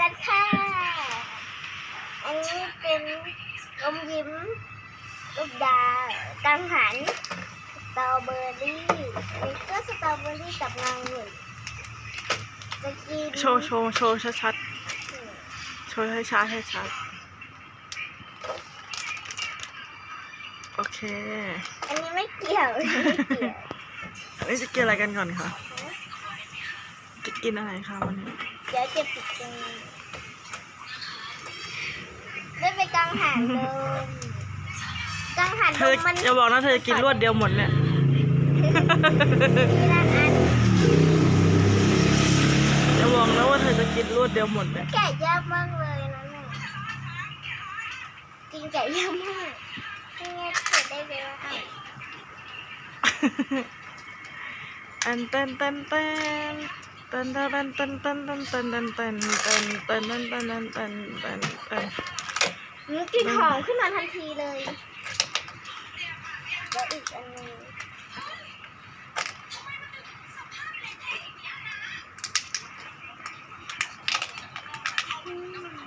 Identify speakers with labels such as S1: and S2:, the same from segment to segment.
S1: กันค่ะ อันนี้เป็นอมยิ้มลูกดาวกังหันสตรอเบอรี่อันนี้ก็สตรอเบอรี่กับนางหนึ่งจะกิน
S2: โชว์โชว์โชว์ชัดๆโชว์ให้ชัดให้ชัดโอเค
S1: อันนี้ไม่เกี่ยวอันนี้ไม่เกี่ยว
S2: อันนี้จะกินอะไรกันก่อนคะจะกินอะไรคะวันนี้
S1: เดี๋ยวจะปิดตรงนี้ได้ไปกังหันลมกังหัน
S2: เธ
S1: ล
S2: อ
S1: มมัน
S2: อย่าบอกนะเธอจะกินรวดเดียวหมดเนี่ย
S1: ทีละอัน
S2: อย่าบอกนะว่าเธอจะกินรวดเดียวหมดเนี่ย
S1: แกะยากมากเลยนะเนี่ยจริงแกะยากมากนี่ไงเกิดได้เลยว่าอ้าว
S2: อันเต้นเต้นเต้นเต้นเต้นเต้นเต้นเต้นเต้นเต้นเต้นเต้นเต้นเต้นเต้นเต้นเต้นเต้นเต้นเต้น
S1: อืมกลิ่นหอมขึ้นมาทันทีเลย แล้วอีกอันหนึงอืม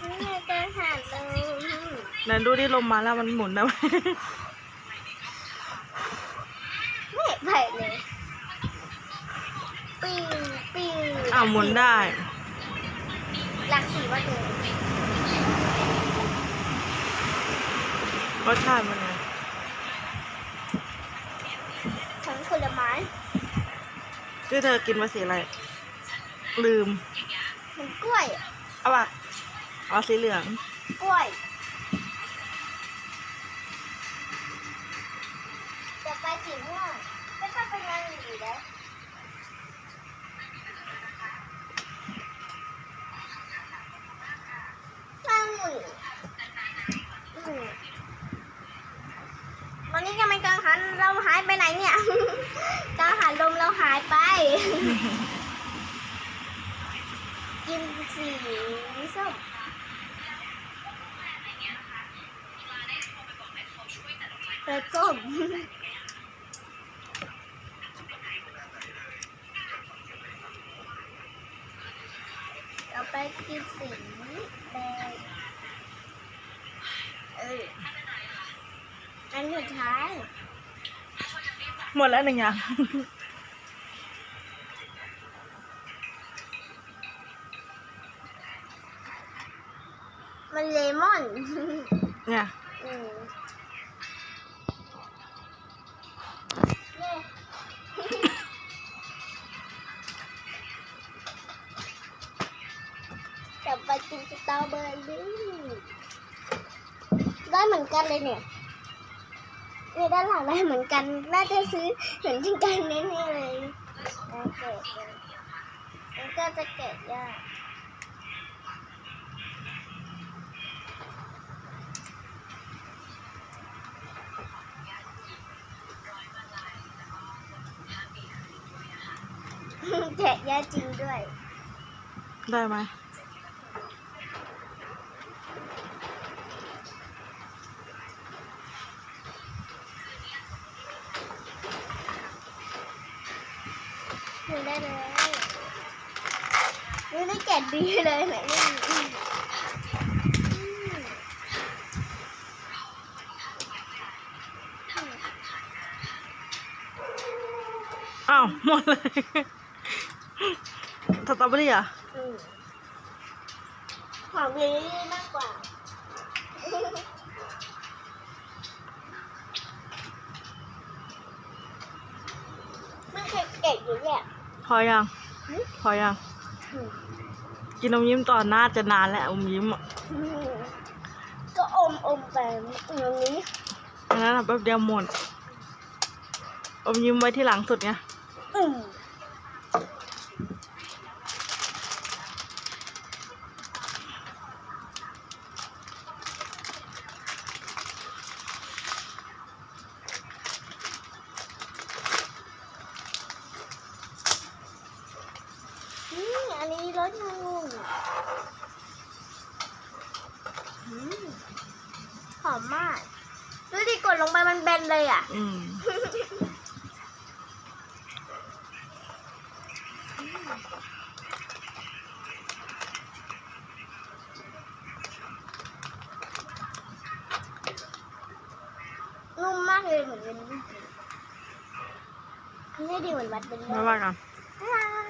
S1: นี่ไงกังหันลม
S2: ไหนดูดิลมมาแล้วมันหมุนนะ
S1: ปิ้งปิ้ง
S2: อ้าวหมุนได้
S1: หลักสีว่าเดิม
S2: รสชาติมันไง
S1: ทั้งผลไม้
S2: ที่เธอกินมาสีอะไร ลืม
S1: มันกล้วยอะ
S2: เอาปะเอาสีเหลือง
S1: กล้วย จะไปสีม่วงไม่ต้องไปงานอยู่แล้วมาหมุนอืมวั นนี้จะไม่กังหันเราหายไปไหนเนี่ยกังหันลมเราหายไป กินสีส้มแล้วส้มเราไปกินสีแดงเออ อันสุดท้าย
S2: หมดแล้วหนึ่งอย่าง
S1: มันเลมอน
S2: เนี่ย
S1: อืมเย้จะไปกินสตรอเบอรี่ได้เหมือนกันเลยเนี่ย เนี่ยด้านหลังได้เหมือนกัน น่าจะซื้อเหมือนที่กันแน่ๆเลยแล้วเกะเลยมันก็จะเกะยากแกะยากจริงด้วย
S2: ได้ไหม
S1: หนูได้เลยหนูได้แกะดีเลยไหนไม่มีอ้า
S2: วหมดเลยสตรอเบอรี่เหรอะ
S1: อืมหอมเบอร์รี่มากกว่าไม่เคยแกะอยู่เนี่ย
S2: พอยัง
S1: หืม
S2: พอยัง
S1: อืม
S2: กินอมยิ้มต่อหน้าจะนานแล้วอมยิ้มอะ
S1: อืมก็อมอมไปอย่างนี้
S2: อันนั้นอะแป๊บเดียวหมด อมยิ้มไว้ที่หลังสุดไง
S1: อืม รถงูหอมมากดูดิกดลงไปมันเบนเลยอะนุ่มมากเลยเหมือนเป็นนี่ดีเหมือนวัดเป็น
S2: เลยน่ารัก
S1: อะน่ารัก